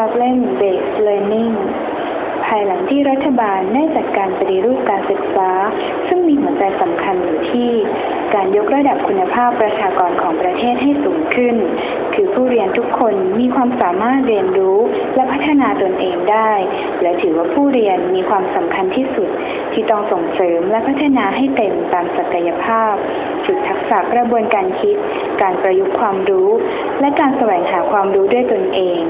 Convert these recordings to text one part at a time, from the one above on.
Problem Based Learning ภายหลังที่รัฐบาลได้จัดการปฏิรูปการศึกษา ซึ่งมีหัวใจสำคัญอยู่ที่ การยกระดับคุณภาพประชากรของประเทศให้สูงขึ้น คือผู้เรียนทุกคนมีความสามารถเรียนรู้และพัฒนาตนเองได้ และถือว่าผู้เรียนมีความสำคัญที่สุด ที่ต้องส่งเสริมและพัฒนาให้เต็มตามศักยภาพฝึกทักษะกระบวนการคิด การประยุกต์ความรู้ และการแสวงหาความรู้ด้วยตนเอง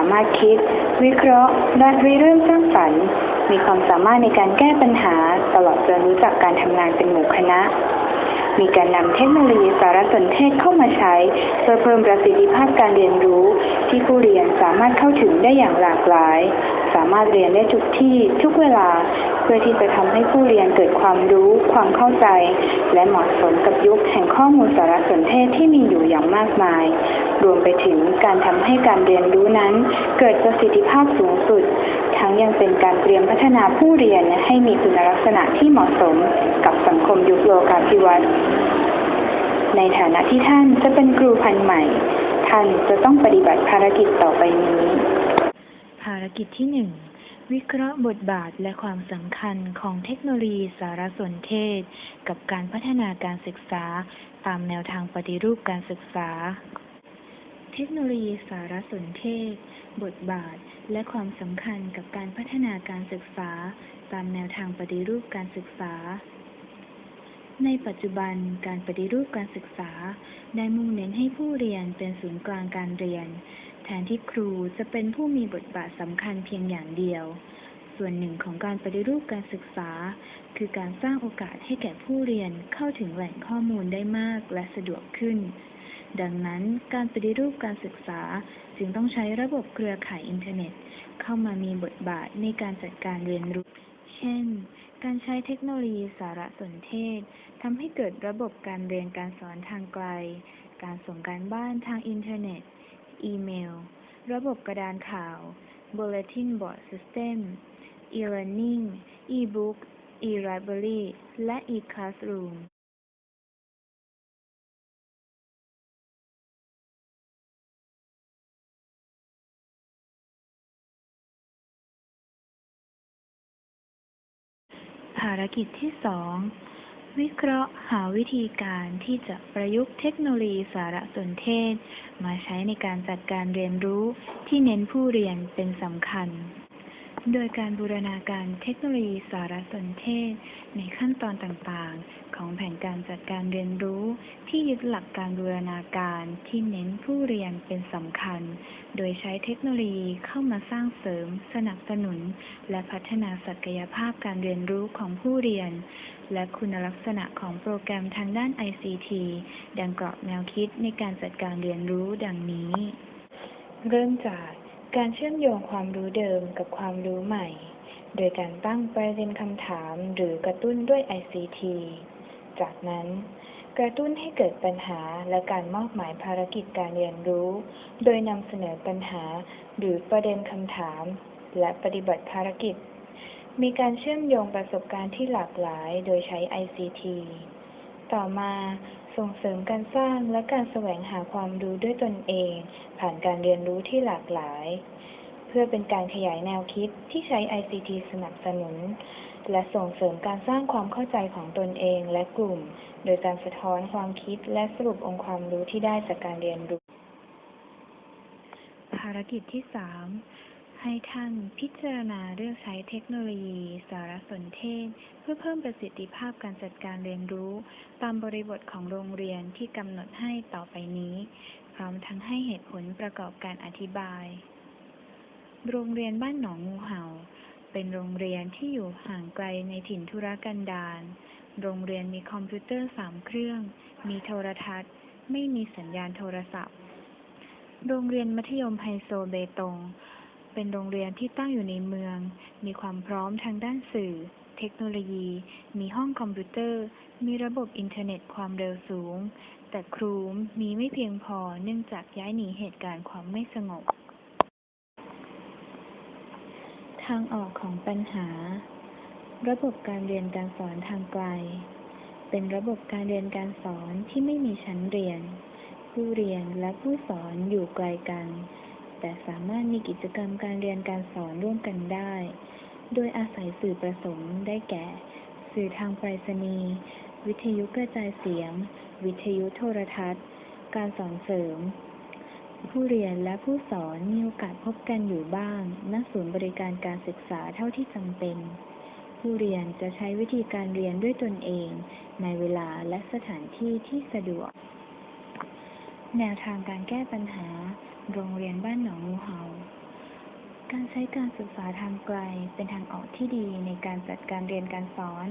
ามารถคิด วิเคราะห์และริเริ่มสร้างสรรค์ มีความสามารถในการแก้ปัญหา ตลอดจนรู้จักการทำงานเป็นหมู่คณะ มีการนำเทคโนโลยีสารสนเทศเข้ามาใช้ เพื่อเพิ่มประสิทธิภาพการเรียนรู้ ที่ผู้เรียนสามารถเข้าถึงได้อย่างหลากหลาย สามารถเรียนได้ทุกที่ทุกเวลา เพื่อที่จะทำให้ผู้เรียนเกิดความรู้ ความเข้าใจ และเหมาะสมกับยุคแห่งข้อมูลสารสนเทศที่มีอยู่อย่างมากมาย รวมไปถึงการทำให้การเรียนรู้นั้น เกิดประสิทธิภาพสูงสุด ทั้งยังเป็นการเตรียมพัฒนาผู้เรียนให้มีคุณลักษณะที่เหมาะสมกับสังคมยุคโลกาภิวัตน์ในฐานะที่ท่านจะเป็นครูพันใหม่ ท่านจะต้องปฏิบัติภารกิจต่อไปนี้ ภารกิจที่หนึ่งวิเคราะห์บทบาทและความสำคัญของเทคโนโลยีสารสนเทศ กับการพัฒนาการศึกษา ตามแนวทางปฏิรูปการศึกษา เทคโนโลยีสารสนเทศ บทบาท และความสำคัญกับการพัฒนาการศึกษา ตามแนวทางปฏิรูปการศึกษาในปัจจุบันการปฏิรูปการศึกษา ได้มุ่งเน้นให้ผู้เรียนเป็นศูนย์กลางการเรียน แทนที่ครูจะเป็นผู้มีบทบาทสำคัญเพียงอย่างเดียว ส่วนหนึ่งของการปฏิรูปการศึกษา คือการสร้างโอกาสให้แก่ผู้เรียนเข้าถึงแหล่งข้อมูลได้มากและสะดวกขึ้น ดังนั้นการปฏิรูปการศึกษาจึงต้องใช้ระบบเครือข่ายอินเทอร์เน็ต เข้ามามีบทบาทในการจัดการเรียนรู้ เช่น การใช้เทคโนโลยีสารสนเทศทำให้เกิดระบบการเรียนการสอนทางไกล การส่งการบ้านทางอินเทอร์เน็ต อีเมล ระบบกระดานข่าว Bulletin Board System e-learning e-book e-library และ e-classroom ภารกิจที่สอง วิเคราะห์หาวิธีการที่จะประยุกต์เทคโนโลยีสารสนเทศ มาใช้ในการจัดการเรียนรู้ที่เน้นผู้เรียนเป็นสำคัญ โดยการบูรณาการเทคโนโลยีสารสนเทศ ในขั้นตอนต่างๆ ของแผนการจัดการเรียนรู้ ที่ยึดหลักการบูรณาการที่เน้นผู้เรียนเป็นสำคัญ โดยใช้เทคโนโลยีเข้ามาสร้างเสริม สนับสนุน และพัฒนาศักยภาพการเรียนรู้ของผู้เรียน และคุณลักษณะของโปรแกรมทางด้าน ICT ดังกรอบแนวคิดในการจัดการเรียนรู้ดังนี้ เริ่มจาก การเชื่อมโยงความรู้เดิมกับความรู้ใหม่ โดยการตั้งประเด็นคำถามหรือกระตุ้นด้วย ICT จากนั้น กระตุ้นให้เกิดปัญหาและการมอบหมายภารกิจการเรียนรู้ โดยนำเสนอปัญหาหรือประเด็นคำถาม และปฏิบัติภารกิจ มีการเชื่อมโยงประสบการณ์ที่หลากหลายโดยใช้ ICT ต่อมา ส่งเสริมการสร้างและการแสวงหาความรู้ด้วยตนเอง ผ่านการเรียนรู้ที่หลากหลาย เพื่อเป็นการขยายแนวคิดที่ใช้ ICT สนับสนุน และส่งเสริมการสร้างความเข้าใจของตนเองและกลุ่ม โดยการสะท้อนความคิดและสรุปองค์ความรู้ที่ได้จากการเรียนรู้ ภารกิจที่ 3 ให้ท่านพิจารณาเลือกใช้เทคโนโลยี สารสนเทศ เพื่อเพิ่มประสิทธิภาพการจัดการเรียนรู้ ตามบริบทของโรงเรียนที่กำหนดให้ต่อไปนี้ พร้อมทั้งให้เหตุผลประกอบการอธิบาย โรงเรียนบ้านหนองงูเห่า เป็นโรงเรียนที่อยู่ห่างไกลในถิ่นธุรกันดารโรงเรียนมีคอมพิวเตอร์สามเครื่อง มีโทรทัศน์ ไม่มีสัญญาณโทรศัพท์ โรงเรียนมัธยมไฮโซเบตง เป็นโรงเรียนที่ตั้งอยู่ในเมือง มีความพร้อมทางด้านสื่อ เทคโนโลยี มีห้องคอมพิวเตอร์ มีระบบอินเทอร์เน็ตความเร็วสูง แต่ครูมีไม่เพียงพอเนื่องจากย้ายหนีเหตุการณ์ความไม่สงบ ทางออกของปัญหา ระบบการเรียนการสอนทางไกล เป็นระบบการเรียนการสอนที่ไม่มีชั้นเรียน ผู้เรียนและผู้สอนอยู่ไกลกัน แต่สามารถมีกิจกรรมการเรียนการสอนร่วมกันได้ โดยอาศัยสื่อประสงค์ได้แก่ สื่อทางไปรษณีย์ วิทยุกระจายเสียง วิทยุโทรทัศน์ การสอนเสริม ผู้เรียนและผู้สอนมีโอกาสพบกันอยู่บ้างณศูนย์บริการการศึกษาเท่าที่จำเป็น ผู้เรียนจะใช้วิธีการเรียนด้วยตนเอง ในเวลาและสถานที่ที่สะดวก แนวทางการแก้ปัญหา โรงเรียนบ้านหนองงูเห่า การใช้การศึกษาทางไกลเป็นทางออกที่ดีในการจัดการเรียนการสอน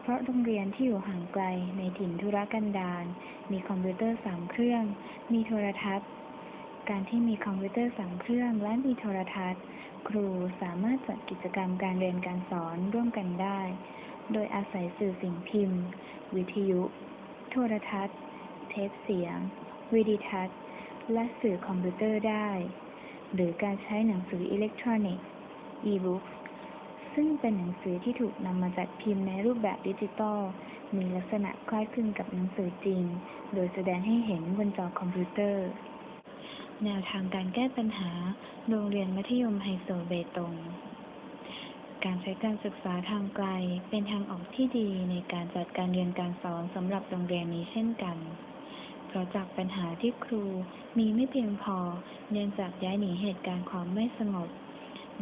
เพราะโรงเรียนที่อยู่ห่างไกลในถิ่นธุรกันดารมีคอมพิวเตอร์สามเครื่อง มีโทรทัศน์ การที่มีคอมพิวเตอร์สามเครื่องและมีโทรทัศน์ ครูสามารถจัดกิจกรรมการเรียนการสอนร่วมกันได้ โดยอาศัยสื่อสิ่งพิมพ์ วิทยุ โทรทัศน์ เทปเสียง วิดีทัศน์ และสื่อคอมพิวเตอร์ได้ หรือการใช้หนังสืออิเล็กทรอนิกส์ e-books ซึ่งเป็นหนังสือที่ถูกนำมาจัดพิมพ์ในรูปแบบดิจิตอล มีลักษณะคล้ายคลึงกับหนังสือจริง โดยแสดงให้เห็นบนจอคอมพิวเตอร์ แนวทางการแก้ปัญหา โรงเรียนมัธยมไฮโซเบตง การใช้การศึกษาทางไกล เป็นทางออกที่ดีในการจัดการเรียนการสอนสำหรับโรงเรียนนี้เช่นกัน เพราะจากปัญหาที่ครูมีไม่เพียงพอ เนื่องจากย้ายหนีเหตุการณ์ความไม่สงบ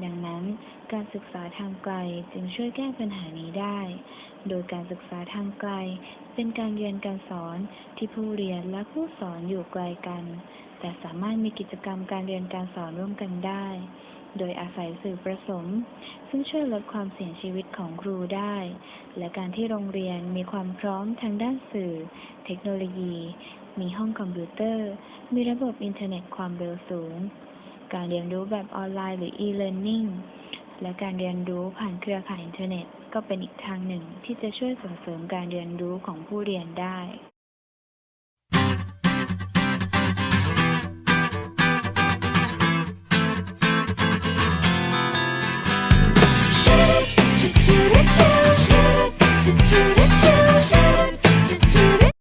ดังนั้นการศึกษาทางไกลจึงช่วยแก้ปัญหานี้ได้ โดยการศึกษาทางไกล เป็นการเรียนการสอนที่ผู้เรียนและผู้สอนอยู่ไกลกัน แต่สามารถมีกิจกรรมการเรียนการสอนร่วมกันได้ โดยอาศัยสื่อผสม ซึ่งช่วยลดความเสี่ยงชีวิตของครูได้ และการที่โรงเรียนมีความพร้อมทางด้านสื่อ เทคโนโลยี มีห้องคอมพิวเตอร์ มีระบบอินเทอร์เน็ตความเร็วสูง การเรียนรู้แบบออนไลน์หรือ e-learning และการเรียนรู้ผ่านเครือข่ายอินเทอร์เน็ต ก็เป็นอีกทางหนึ่งที่จะช่วยส่งเสริมการเรียนรู้ของผู้เรียนได้